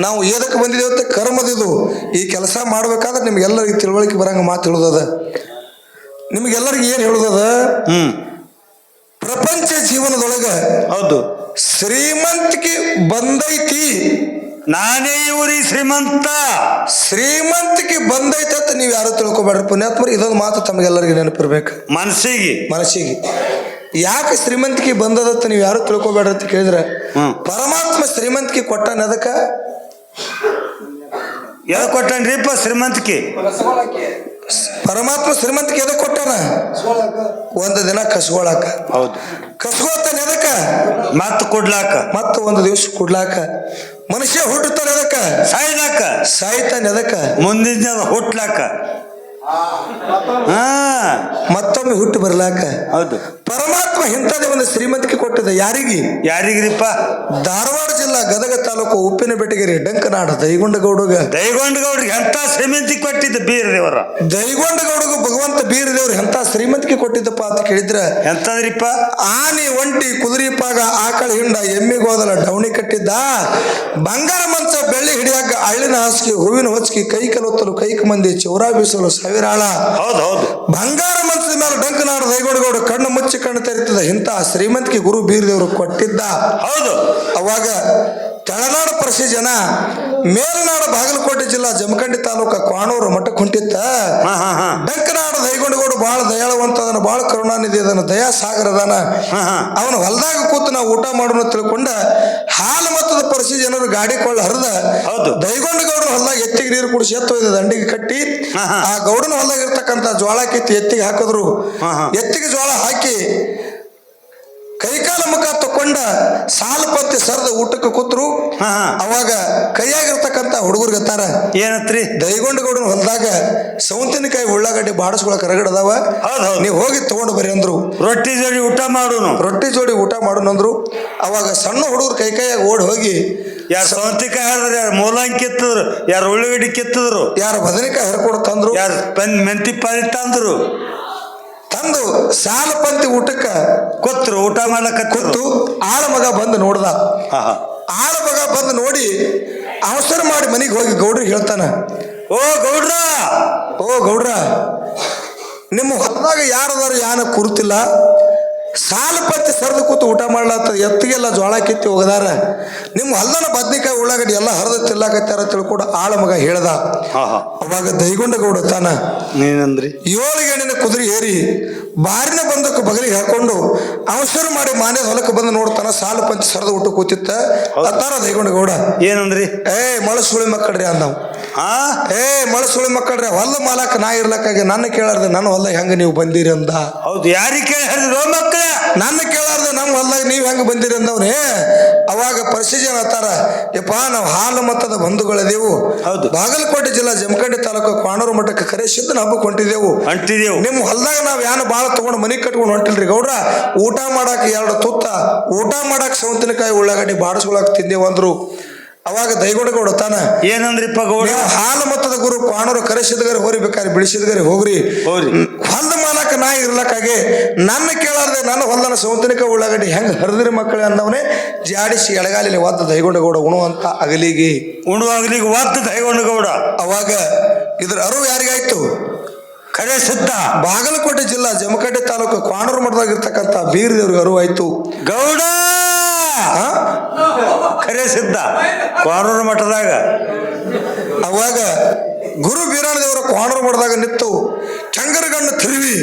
ನಾವು ಏದಕ್ಕೆ ಬಂದಿದ್ದೇವೆ ಅಂತ ಕರ್ಮದಿದು ಈ ಕೆಲಸ ಮಾಡ್ಬೇಕಾದ್ರೆ ನಿಮ್ಗೆಲ್ಲರಿಗೆ ತಿಳುವಳಿಕೆ ಬರಂಗ ಮಾತು ಹೇಳೋದದ. ನಿಮ್ಗೆಲ್ಲರಿಗೆ ಏನು ಹೇಳೋದದ? ಹ್ಮ್. ಪ್ರಪಂಚ ಜೀವನದೊಳಗ ಹೌದು. ಶ್ರೀಮಂತಿಕೆ ಬಂದೈತಿ. ನಾನೇ ಇವರಿ ಶ್ರೀಮಂತ. ಶ್ರೀಮಂತಿಕೆ ಬಂದೈತೆ ಅಂತ ನೀವು ಯಾರು ತಿಳ್ಕೊಬೇಡ್ರಿ ಪುಣ್ಯಾತ್ಮರು. ಇದೊಂದು ಮಾತು ತಮಗೆಲ್ಲರಿಗೆ ನೆನಪಿರ್ಬೇಕು. ಮನಸ್ಸಿಗೆ. ಮನಸ್ಸಿಗೆ. ಯಾಕೆ ಶ್ರೀಮಂತಿಕೆ ಬಂದದತ್ತ ನೀವು ಯಾರು ತಿಳ್ಕೊಬೇಡ ಅಂತ ಕೇಳಿದ್ರೆ ಪರಮಾತ್ಮ ಶ್ರೀಮಂತಿಕೆ ಕೊಟ್ಟಾನ ಅದಕ್ಕ ಯಾವ ಕೊಟ್ಟನ್ರಿಪ್ಪ ಶ್ರೀಮಂತಿಕೆ? ಪರಮಾತ್ಮ ಶ್ರೀಮಂತಿಕೆ ಎದಕ್ ಕೊಟ್ಟಾನ? ಒಂದು ದಿನ ಕಸ್ಕೊಳಕ. ಹೌದು. ಕಸ್ಕೊತಾನೆ ಎದಕ್ಕ ಮತ್ ಕೊಡ್ಲಾಕ? ಮತ್ತು ಒಂದು ದಿವಸ ಕೊಡ್ಲಾಕ. ಮನುಷ್ಯ ಹುಟ್ಟುತ್ತಾನೆ ಎದಕ್ಕ ಸಾಯ್ಲಾಕ? ಸಾಯ್ತಾನೆ ಎದಕ್ಕ ಮುಂದಿನ ಹುಟ್ಲಾಕ? ಹಾ ಮತ್ತೊಮ್ಮೆ ಹುಟ್ಟು ಬರ್ಲಾಕ. ಹೌದು. ಪರಮಾತ್ಮ ಇಂಥದೇ ಒಂದು ಶ್ರೀಮಂತಿಕೆ ಕೊಟ್ಟಿದೆ. ಯಾರಿಗೆ? ಯಾರಿಗ್ರಿಪ್ಪ ಧಾರವಾಡ ಜಿಲ್ಲಾ ಗದಗ ತಾಲೂಕು ಉಪ್ಪಿನ ಬೆಟ್ಟಗೆರೆ ಡಂಕನಾಡ ದೈಗೊಂಡಗೌಡಗ. ದೈಗೊಂಡಗೌಡ್ರಿಗೆ ಎಂತ ಶ್ರೀಮಂತಿ ಕೊಟ್ಟಿದ್ದ ಬೀರದೇವರ? ದೈಗೊಂಡಗೌಡಗ ಭಗವಂತ ಬೀರದೇವ್ರು ಎಂತ ಶ್ರೀಮಂತಿಕೆ ಕೊಟ್ಟಿದ್ದಪ್ಪ ಅಂತ ಕೇಳಿದ್ರ ಎಂತದ್ರಿಪ್ಪ ಆನೆ ಒಂಟಿ ಕುದುರೆ ಪಾಗ ಆಕಳ ಹಿಂಡ ಎಮ್ಮಿ ಗೋದಲ ಡೌಣಿ ಕಟ್ಟಿದ್ದ ಬಂಗಾರ ಮಂಚ ಬೆಳ್ಳಿ ಹಿಡಿಯಾಕ ಅಳ್ಳಿನ ಹಾಸಿಗೆ ಹೂವಿನ ಹೊಚ್ಕಿ ಕೈ ಕಲೊತ್ತಲು ಕೈಕ ಮಂದಿ ಚೌರ ಬೀಸಲು ಸಾವಿರಾಳ ಹೌದು ಹೌದು. ಬಂಗಾರ ಮಂತ್ರದ ಮೇಲೆ ಡಂಕನಾಡ ದೈಗೋಡಗೌಡ ಕಣ್ಣು ಮುಚ್ಚಿ ಕಣ್ಣು ತೆರಿತದ ಇಂತಹ ಶ್ರೀಮಂತಿಕೆ ಗುರು ಬೀರದೇವರು ಕೊಟ್ಟಿದ್ದ ಹೌದು. ಅವಾಗ ತಳನಾಡು ಪರಿಸಿ ಜನ ಮೇಲ್ನಾಡು ಬಾಗಲಕೋಟೆ ಜಿಲ್ಲಾ ಜಮಖಂಡಿ ತಾಲೂಕ ಕ್ವಾಣೂರು ಮಠಕ್ಕೆ ಕುಂಟಿತ್ತ ಡಂಕನಾಡು ದೈಗೊಂಡಗೋಡು ಬಹಳ ದಯಾಳವಂತ ಅದನ್ನ ಬಹಳ ಕರುಣಾನಿಧಿ ಅದನ್ನ ದಯಾ ಸಾಗರ ಅದಾನ ಅವನ ಹೊಲದಾಗ ಕೂತು ನಾವು ಊಟ ಮಾಡೋಣ ತಿಳ್ಕೊಂಡ ಹಾಲು ಮತ್ತದ ಪರಿಸಿ ಜನರು ಗಾಡಿ ಕೊಳ್ಳ ಹರಿದ ಹೌದು. ದೈಗೊಂಡಗೌಡನ ಹೊಲದಾಗ ಎತ್ತಿಗೆ ನೀರು ಕುಡಿಸಿ ಎತ್ತು ಒಯ್ದ ದಂಡಿಗೆ ಕಟ್ಟಿ. ಆ ಗೌಡನ ಹೊಲದಾಗ ಇರ್ತಕ್ಕಂತ ಜ್ವಾಳ ಕಿತ್ತಿ ಎತ್ತಿಗೆ ಹಾಕಿದ್ರು. ಎತ್ತಿಗೆ ಜೋಳ ಹಾಕಿ ಕೈಕಾಲ ಮುಖ ತಕೊಂಡ ಸಾಲ ಪತ್ತಿ ಸರದ ಊಟಕ್ಕೆ ಕೂತ್ರು. ಹಾ. ಅವಾಗ ಕೈಯಾಗಿರ್ತಕ್ಕಂತ ಹುಡುಗರ್ಗತ್ತಾರ ತಾರ ಏನತ್ರಿ? ದೈಗೊಂಡಗೌಡನ ಹೊಲದಾಗ ಸೌಂತಿನಕಾಯಿ ಉಳ್ಳಾಗಡ್ಡಿ ಬಾಡಿಸ್ಕೊಳಕ್ ಹೌದು ನೀವು ಹೋಗಿ ತಗೊಂಡು ಬರ್ರಿ ಅಂದ್ರು. ರೊಟ್ಟಿ ಜೋಡಿ ಊಟ ಮಾಡೋನು. ರೊಟ್ಟಿ ಜೋಡಿ ಊಟ ಮಾಡೋಣಂದ್ರು ಅವಾಗ ಸಣ್ಣ ಹುಡುಗರು ಕೈ ಕೈಯಾಗ ಓಡಿ ಹೋಗಿ ಯಾರ ಸೌಂತಿಕಾಯಿ ಹರಿದ್ರು ಯಾರು ಮೂಲಂಗಿ ಕಿತ್ತಿದ್ರು ಯಾರು ಉಳ್ಳಾಗಡ್ಡಿ ಕಿತ್ತಿದ್ರು ಯಾರು ಬದನೆಕಾಯಿ ಹರ್ಕೊಡು ತಂದ್ರು. ಯಾರು ಪನ್ ಮೆಂತಿ ಪಾಲಿ ಅಂದ್ರು ಸಾಲ ಪಂತಿ ಊಟಕ್ಕ ಕೊತ್ತರು ಊಟ ಮಾಡ್ಲಕ್ಕ ಕೊತ್ತು ಆಳ ಮಗ ಬಂದು ನೋಡ್ದ. ಆಳ ಮಗ ಬಂದು ನೋಡಿ ಅವಸರ ಮಾಡಿ ಮನೆಗೆ ಹೋಗಿ ಗೌಡ್ರಿಗೆ ಹೇಳ್ತಾನ ಓ ಗೌಡ್ರ ಓ ಗೌಡ್ರ ನಿಮ್ಮ ಹೊಲದಾಗ ಯಾರದಾರು ಯಾನ ಕುರುತಿಲ್ಲ? ಸಾಲ ಪತ್ತಿ ಸರಿದು ಕೂತು ಊಟ ಮಾಡ್ಲತ್ತ ಎತ್ತಿಗೆಲ್ಲ ಜೋಳ ಕಿತ್ತಿ ಹೋಗದಾರ. ನಿಮ್ಮ ಹಲ್ದನ ಬದ್ನಿಕಾಯಿ ಉಳ್ಳಾಗಡ್ಡಿ ಎಲ್ಲ ಹರಿದು ತಿಲ್ಲಾಕತ್ತಾರ ತಿಳ್ಕೊಂಡು ಆಳ ಮಗ ಹೇಳ್ದ. ಅವಾಗ ದೈಗುಂಡ ಗೌಡ ತಾನ ನೀನಂದ್ರಿ? ಏಳು ಗೇಣಿನ ಕುದುರೆ ಏರಿ ಬಾರಿನ ಬಂದಕ್ಕೆ ಬಗಲಿಗೆ ಹಾಕೊಂಡು ಅವಸರ ಮಾಡಿ ಮಾನ್ಯದ ಹೊಲಕ್ಕೆ ಬಂದು ನೋಡ್ತಾನ ಸಾಲು ಪಂಚ ಸರದ ಊಟ ಕೂತಿತ್ತ. ಅತ್ತಾರ ದೈಗುಂಡ ಗೌಡ. ಏನಂದ್ರಿ? ಏ ಮಳ ಸುಳಿ ಮಕ್ಕಳ್ರಿ ಅಂದವ್. ಹಾ? ಏ ಮಳ ಸುಳಿ ಮಕ್ಕಳ್ರಿ ಹೊಲ ಮಾಲಕ ನಾ ಇರ್ಲಕ್ಕಾಗಿ ನನ್ನ ಕೇಳಾರ್ದೆ ನನ್ನ ಹೊಲ ಹೆಂಗ ನೀವು ಬಂದಿರಿ ಅಂದ. ಹೌದು ಯಾರಿಗೆ ಕೇಳಿ ಮಕ್ಕಳ? ನನ್ನ ಕೇಳಾರ್ದು ನಮ್ಮ ಹೊಲ್ದಾಗ ನೀವು ಹೆಂಗ ಬಂದಿರಿ ಅಂದವ್ನೇ? ಅವಾಗ ಪರಿಶೀಜನ ಅತ್ತಾರ ಯಪ್ಪ ನಾವು ಹಾಲು ಮತದ ಬಂಧುಗಳದೇವು. ಹೌದು. ಬಾಗಲಕೋಟೆ ಜಿಲ್ಲಾ ಜಮಖಂಡಿ ತಾಲೂಕು ಕ್ವಾಣೂರು ಮಠಕ್ಕೆ ಕರೆಸಿದ್ದು ನಾವು ಹಬ್ಬಕ್ಕೆ ಹೊಂಟಿದೆವು ಅಂಟಿದೆವು. ನಿಮ್ಮ ಹೊಲ್ದಾಗ ನಾವು ಯಾನು ಭಾಳ ತಗೊಂಡು ಮನಿ ಕಟ್ಕೊಂಡು ಹೊಂಟಿಲ್ರಿ ಗೌಡ್ರ? ಊಟ ಮಾಡಾಕ ಎರಡು ತುತ್ತ ಊಟ ಮಾಡಾಕ ಸೌತಿನಕಾಯಿ ಉಳ್ಳಾಗಡ್ಡಿ ಬಾಡಿಸ್ಕೊಳಕ್ ತಿಂದೇವು ಅಂದ್ರು. ಅವಾಗ ದೈಗೋಡ ಗೌಡ ತಾನ ಏನಂದ್ರಿಪ್ಪ ಗೌಡ ಹಾಲು ಮತದ ಗುರು ಪಾಣರು ಹೋರಿ ಬೇಕಾದ್ರೆ ಬಿಡಿಸಿದಗರೆ ಹೋಗ್ರಿ. ಹೋಗ್ರಿ. ಹೊಲದ ನಾ ಇರ್ಲಕ್ಕಾಗೆ ನನ್ನ ಕೇಳಾರ್ದೆ ನನ್ನ ಹೊಲದನ ಸೌತನಿಕ ಉಳ್ಳಾಗಡ್ಡಿ ಹೆಂಗ್ ಹರಿದ್ರಿ ಮಕ್ಕಳು ಅಂದವನೇ ಜಾಡಿಸಿ ಎಡಗಾಲಿಲಿ ಒದ್ದ ದೈಗೊಂಡಗೌಡ ಉಣುವಂತ ಅಗಲಿಗೆ. ಉಣು ಅಗಲಿಗೆ ದೈಗೊಂಡ ಗೌಡ ಅವಾಗ ಇದ್ರ ಅರಿವು ಯಾರಿಗಾಯ್ತು? ಖರೆ ಸಿದ್ಧ ಬಾಗಲಕೋಟೆ ಜಿಲ್ಲಾ ಜಮಖಂಡಿ ತಾಲೂಕು ಕ್ವಾಣೂರು ಮಠದಾಗಿರ್ತಕ್ಕಂಥ ಬೀರ್ ದೇವ್ರಿಗೆ ಅರಿವು ಆಯ್ತು. ಗೌಡ! ಕರೆ ಸಿದ್ಧ ಕ್ವಾಣೂರು ಮಠದಾಗ. ಅವಾಗ ಗುರು ಬೀರಾಣ ದೇವರ ಕ್ವಾಣೂರು ಮಠದಾಗ ನಿತ್ತು ಚಂಗರಗಣ್ಣು ತಿರುವಿ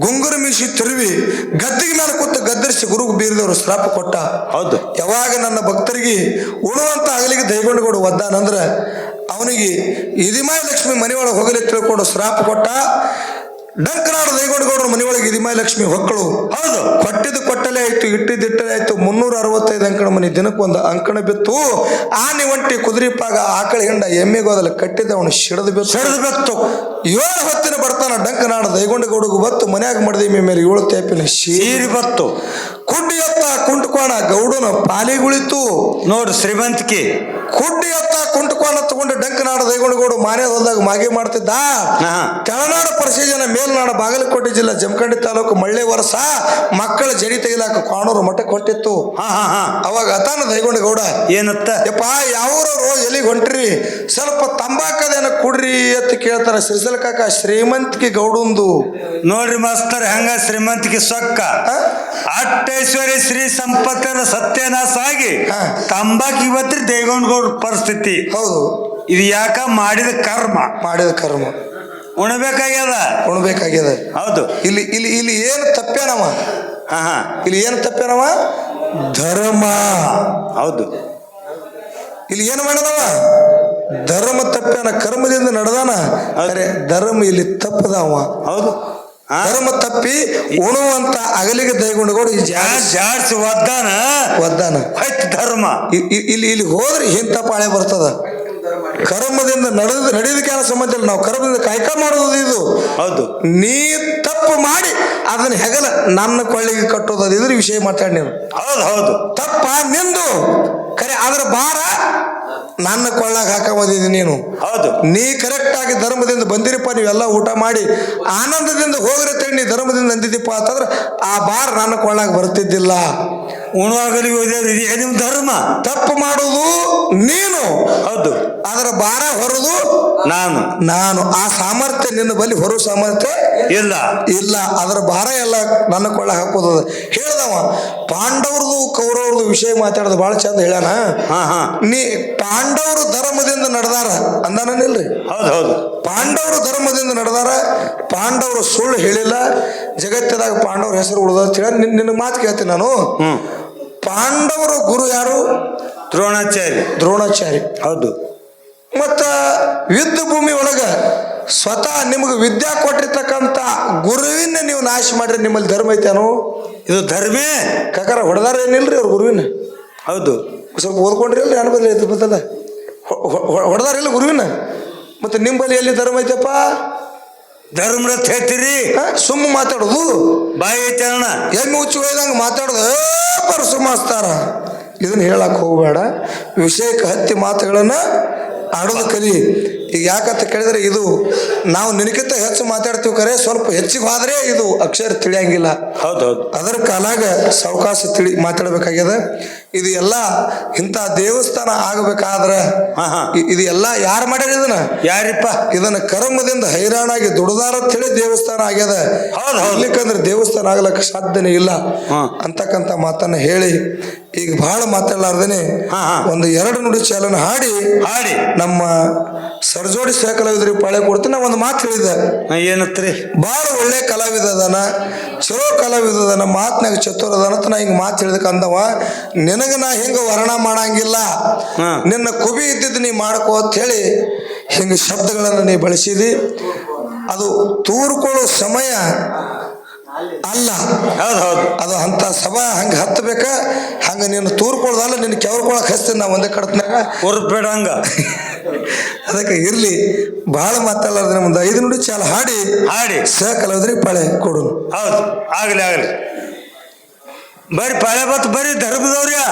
ಗುಂಗುರ ಮೀಸಿ ತಿರುವಿ ಗದ್ದಿಗೆ ಮೇಲೆ ಕೂತು ಗದ್ದರಿಸಿ ಗುರು ಬೀರದೇವರು ಶ್ರಾಪ ಕೊಟ್ಟ. ಹೌದು. ಯಾವಾಗ ನನ್ನ ಭಕ್ತರಿಗೆ ಉಳುವಂತ ಅಗಲಿಗೆ ದೈಗೊಂಡುಗಳು ಒದ್ದಾನಂದ್ರೆ ಅವನಿಗೆ ಇದಿಮಾಯ ಲಕ್ಷ್ಮಿ ಮನೆಯೊಳಗೆ ಹೋಗಲಿ ತಿಳ್ಕೊಂಡು ಶ್ರಾಪ ಕೊಟ್ಟ. ಡಂಕನಾಡು ದೈಗೊಂಡುಗೌಡರ ಮನೆಯೊಳಗೆ ಇದಿಮಾಯ ಲಕ್ಷ್ಮಿ ಹೊಕ್ಕಳು. ಹೌದು. ಕೊಟ್ಟಿದ್ದು ಆಯ್ತು ಇಟ್ಟಿದ್ದು ಇಟ್ಟಲೇ ಆಯ್ತು ಮುನ್ನೂರ ಅರವತ್ತೈದು ಅಂಕಣ ಮನೆ ದಿನಕ್ಕೆ ಒಂದು ಅಂಕಣ ಬಿತ್ತು. ಆನೆ ಒಂಟಿ ಕುದುರೆ ಪಾಗ ಆಕಳ ಹಿಂಡ ಎಮ್ಮೆಗೋದಲ್ಲ ಗೋದಲ ಕಟ್ಟಿದ್ದ ಅವನು ಶಿಡದ ಬಿತ್ತು. ಶಿಡದ ಬಿತ್ತು. ಏಳು ಹೊತ್ತಿನ ಬರ್ತಾನ ಡಂಕನಾಡು ದೈಗೊಂಡಗೌಡಗೂ ಬತ್ತು ಮನ್ಯಾಗ ಮಾಡಿದ ಮೇಲೆ ಏಳು ತೇಪಿನ ಶೀರಿ. ಸೀರಿ ಬತ್ತು. ಕುಡ್ಡಿ ಎತ್ತ ಕುಂಟ್ಕೋಣ ಗೌಡನ ಪಾಲಿಗುಳಿತು. ನೋಡ್ರಿ ಶ್ರೀಮಂತಿಕೆ. ಕುಡ್ಡಿ ಎತ್ತ ಕುಂಟ್ಕೋಣ ತಗೊಂಡು ಡಂಕನಾಡ ದೈಗೊಂಡಗೌಡು ಮಾನೇ ಹೊಲದಾಗ ಮಾಗೆ ಮಾಡ್ತಿದ್ದ. ಕೆಳನಾಡ ತೆಳನಾಡ ಪರಿಶೀಲನ ಮೇಲ್ನಾಡ ಬಾಗಲಕೋಟೆ ಜಿಲ್ಲಾ ಜಮಖಂಡಿ ತಾಲೂಕು ಮಳ್ಳೆ ವರ್ಷ ಮಕ್ಕಳ ಜಡಿ ತೆಗಿಲಾಕ ಕಾಣೂರು ಮಠಕ್ಕೆ ಹೊಟ್ಟಿತ್ತು ಹಾ ಹಾ ಹಾ. ಅವಾಗ ಅತಾನ ದೈಗೊಂಡ ಗೌಡ ಏನತ್ತ? ಯಪ್ಪ ಯಾವ್ರವ್ರು ಎಲ್ಲಿ ಹೊಂಟ್ರಿ? ಸ್ವಲ್ಪ ತಂಬಾಕದೇನ ಕುಡ್ರಿ ಅಂತ ಕೇಳ್ತಾರ ಶ್ರೀಸಲ್ ಕಾಕ ಶ್ರೀಮಂತಿಕೆ ಗೌಡಂದು. ನೋಡ್ರಿ ಮಾಸ್ತರ್ ಹೆಂಗ ಶ್ರೀಮಂತಿಕೆ ಸೊಕ್ಕ. ಆ? ಅಟ್ಟೇಶ್ವರಿ ಶ್ರೀ ಸಂಪತ್ತಿನ ಸತ್ಯನಾಶ ಆಗಿ ಹಾ. ತಂಬಾಕು ಇವತ್ತು ದೇಗೊಂಡ್ಗೌಡ ಪರಿಸ್ಥಿತಿ. ಹೌದು. ಇದು ಯಾಕ ಮಾಡಿದ ಕರ್ಮ? ಮಾಡಿದ ಕರ್ಮ. ಉಣಬೇಕಾಗ್ಯದ? ಉಣ್ಬೇಕಾಗ್ಯದ. ಹೌದು. ಇಲ್ಲಿ ಇಲ್ಲಿ ಇಲ್ಲಿ ಏನು ತಪ್ಪೇನವ? ಹಾ ಹಾ. ಇಲ್ಲಿ ಏನು ತಪ್ಪೇನವ? ಧರ್ಮ. ಹೌದು. ಇಲ್ಲಿ ಏನು ಮಾಡದವ ಧರ್ಮ ತಪ್ಪೇನ ಕರ್ಮದಿಂದ ನಡೆದಾನ? ಅರೆ ಧರ್ಮ ಇಲ್ಲಿ ತಪ್ಪದವ. ಹೌದು. ಧರ್ಮ ತಪ್ಪಿ ಉಣುವಂತ ಅಗಲಿಗೆ ದಯಗೊಂಡುಗಳು ಈ ಜಾಡ್ಸ್ ಒದ್ದಾನ ಒದ್ದಾನ ಧರ್ಮ. ಇಲ್ಲಿ ಇಲ್ಲಿ ಹೋದ್ರೆ ಇಂಥ ಪಾಳೆ ಬರ್ತದ? ಕರ್ಮದಿಂದ ನಡೆದ ನಡೆದ ಕೆಲಸ ಸಂಬಂಧ ಇಲ್ಲ ನಾವು ಕರ್ಮದಿಂದ ಕಾಯ್ಕ ಮಾಡೋದು ಇದು. ಹೌದು. ನೀ ತಪ್ಪು ಮಾಡಿ ಅದನ್ನ ಹೆಗಲ ನನ್ನ ಕೊಳ್ಳಿಗೆ ಕಟ್ಟೋದು ಅದು ಇದ್ರ ವಿಷಯ ಮಾತಾಡಿ ನೀವು ಹೌದು ಹೌದು. ತಪ್ಪ ನಿಂದು. ಕರೆ ಅದರ ಭಾರ ನನ್ನ ಕೊಳ್ಳಾಗ ಹಾಕಬೋದಿದ್ದೀನಿ ನೀನು. ಹೌದು. ನೀ ಕರೆಕ್ಟ್ ಆಗಿ ಧರ್ಮದಿಂದ ಬಂದಿರಪ್ಪ ನೀವೆಲ್ಲ ಊಟ ಮಾಡಿ ಆನಂದದಿಂದ ಹೋಗ್ರಿ ನೀ ಧರ್ಮದಿಂದ ಅಂದಿದ್ದೀಪ ಅಂತಂದ್ರೆ ಆ ಬಾರ್ ನನ್ನ ಕೊಳ್ಳಾಗ ಬರ್ತಿದ್ದಿಲ್ಲ. ಉಣುವಾಗಲಿ ಓದ್ಯಾರ ಇದೇ? ನಿಮ್ಮ ಧರ್ಮ. ತಪ್ಪು ಮಾಡುವುದು ನೀನು. ಹೌದು. ಅದರ ಭಾರ ಹೊರದು ನಾನು. ನಾನು. ಆ ಸಾಮರ್ಥ್ಯ ನಿನ್ನ ಬಳಿ ಹೊರ ಸಾಮರ್ಥ್ಯ ಇಲ್ಲ. ಇಲ್ಲ. ಅದರ ಭಾರ ಎಲ್ಲ ನನ್ನ ಕೊಳ್ಳ ಹಾಕೋದ ಹೇಳ್ದವ ಪಾಂಡವ್ರದು ಕೌರವ್ರದು ವಿಷಯ ಮಾತಾಡೋದು ಬಹಳ ಚಂದ ಹೇಳ್ಯಾನ. ಹಾ ಹಾ. ನೀ ಪಾಂಡವರು ಧರ್ಮದಿಂದ ನಡೆದಾರ ಅಂದಾನಿಲ್ರಿ ಹೌದು ಹೌದು. ಪಾಂಡವರು ಧರ್ಮದಿಂದ ನಡೆದಾರ ಪಾಂಡವರು ಸುಳ್ಳು ಹೇಳಿಲ್ಲ ಜಗತ್ತದಾಗ ಪಾಂಡವರ ಹೆಸರು ಉಳ್ದ ಅಂತ ಹೇಳಿ ನಿನ್ ನಿನ್ನ ಮಾತು ಕೇಳ್ತೀನಿ ನಾನು. ಹ್ಮ್. ಪಾಂಡವರ ಗುರು ಯಾರು? ದ್ರೋಣಾಚಾರ್ಯ. ದ್ರೋಣಾಚಾರ್ಯ. ಹೌದು. ಮತ್ತ ಯುದ್ಧ ಭೂಮಿ ಒಳಗ ಸ್ವತಃ ನಿಮಗೆ ವಿದ್ಯಾ ಕೊಟ್ಟಿರ್ತಕ್ಕಂಥ ಗುರುವಿನ ನೀವು ನಾಶ ಮಾಡ್ರಿ ನಿಮ್ಮಲ್ಲಿ ಧರ್ಮ ಐತೇನು? ಇದು ಧರ್ಮೇ. ಕಾಕಾರ ಹೊಡೆದಾರ ಏನಿಲ್ರಿ ಅವ್ರ ಗುರುವಿನ? ಹೌದು. ಸ್ವಲ್ಪ ಓದ್ಕೊಂಡ್ರಿ ಅಲ್ರಿ ಅನ್ ಇದು ಐತಿ ಬದಲ ಹೊಡೆದಾರ ಇಲ್ಲ ಗುರುವಿನ? ಮತ್ತೆ ನಿಮ್ಮಲ್ಲಿ ಎಲ್ಲಿ ಧರ್ಮ ಐತಪ್ಪ? ಧರ್ಮರಥ ಹೇಳ್ತೀರಿ? ಸುಮ್ಮ ಮಾತಾಡುದು? ಬಾಯಿ ಐತೆ ಅಣ್ಣ. ಎಮ್ಮೆ ಹುಚ್ಚು ಹೋಯ್ದಂಗೆ ಮಾತಾಡೋದು. ಪರಸು ಮಾಸ್ತಾರ ಇದನ್ನ ಹೇಳಕ್ ಹೋಗಬೇಡ. ವಿಷಯಕ್ಕೆ ಹತ್ತಿ ಮಾತುಗಳನ್ನ ಆಡೋದು ಕಲಿ. ಈಗ ಯಾಕಂತ ಕೇಳಿದ್ರೆ ಇದು ನಾವು ನಿನಗಿಂತ ಹೆಚ್ಚು ಮಾತಾಡ್ತೀವಿ ಕರೆ ಸ್ವಲ್ಪ ಹೆಚ್ಚಿಗೆ ಹೋದ್ರೆ ಇದು ಅಕ್ಷರ ತಿಳಿಯಂಗಿಲ್ಲ. ಹೌದು ಹೌದು. ಅದರ ಕಾಲಾಗ ಸಾವಕಾಶ ತಿಳಿ ಮಾತಾಡ್ಬೇಕಾಗ್ಯದ. ಇದು ಎಲ್ಲ ಇಂಥ ದೇವಸ್ಥಾನ ಆಗಬೇಕಾದ್ರೆ ಇದು ಎಲ್ಲ ಯಾರು ಮಾಡ್ಯಾರ ಇದನ್ನ? ಯಾರಿಪ್ಪ? ಇದನ್ನ ಕರ್ಮದಿಂದ ಹೈರಾಣಾಗಿ ದುಡದಾರ ಹೇಳಿ ದೇವಸ್ಥಾನ ಆಗ್ಯದ. ಇರ್ಲಿಕ್ಕಂದ್ರೆ ದೇವಸ್ಥಾನ ಆಗ್ಲಕ್ಕ ಸಾಧ್ಯನೇ ಇಲ್ಲ. ಅಂತಕ್ಕಂಥ ಮಾತನ್ನ ಹೇಳಿ ಈಗ ಬಹಳ ಮಾತಾಡಲಾರ್ದೇನೆ. ಒಂದು ಎರಡು ನುಡಿ ಚಾಲನ ಹಾಡಿ ಹಾಡಿ. ನಮ್ಮ ಸರ್ಜೋಡಿ ಸಹ ಕಲಾವಿದ್ರಿ ಪಾಳೆ ಕೊಡ್ತೀನಿ ಒಂದು ಮಾತು ಹೇಳಿದೆ. ಏನತ್ರಿ? ಬಹಳ ಒಳ್ಳೆ ಕಲಾವಿದ ಅದಾನ ಚಲೋ ಕಲಾವಿದ ಅದಾನ ಮಾತ್ನಾಗ ಚತುರ ಅದಾನ ಅಂತ ನಾ ಹಿಂಗೆ ಮಾತು ಹೇಳಿದಕ್ಕೆ ಅಂದವ. ನಿನಗ ನಾ ಹಿಂಗೆ ವರ್ಣ ಮಾಡಂಗಿಲ್ಲ. ನಿನ್ನ ಕುಬಿ ಇದ್ದಿದ್ದು ನೀ ಮಾಡ್ಕೋ ಅಂತ ಹೇಳಿ ಹಿಂಗ ಶಬ್ದಗಳನ್ನು ನೀ ಬಳಸಿದಿ. ಅದು ತೂರ್ಕೊಳ್ಳೋ ಸಮಯ ಅಲ್ಲ. ಹೌದು ಹೌದು. ಅದು ಅಂತ ಸಭಾ ಹಂಗ ಹತ್ತಬೇಕ. ಹಂಗ ನೀನು ತೂರ್ಕೊಳ್ದಲ್ಲ ನಿನ್ನ ಕೆವ್ರಕೊಳಕ್ ಹಚ್ತೀನಿ ನಾ ಒಂದೇ ಕಡತ್ನಾಗ ಹೊರಬೇಡ ಹಂಗ. ಅದಕ್ಕೆ ಇರ್ಲಿ. ಬಹಳ ಮಾತಾಡಲಾರ್ದ ಮುಂದೆ ಐದು ನುಡಿ ಚಾಲ ಹಾಡಿ. ಹಾಡಿ. ಸಹ ಕಲಾವಿದ್ರಿ ಪಳೆ ಕೊಡು ಹೌದು. ಆಗಲಿ ಆಗಲಿ. ಬರ್ರಿ ಪಾಳೆ ಬತ್ತು ಬರ್ರಿ ಧರ್ಮದವ್ರ್ಯಾ.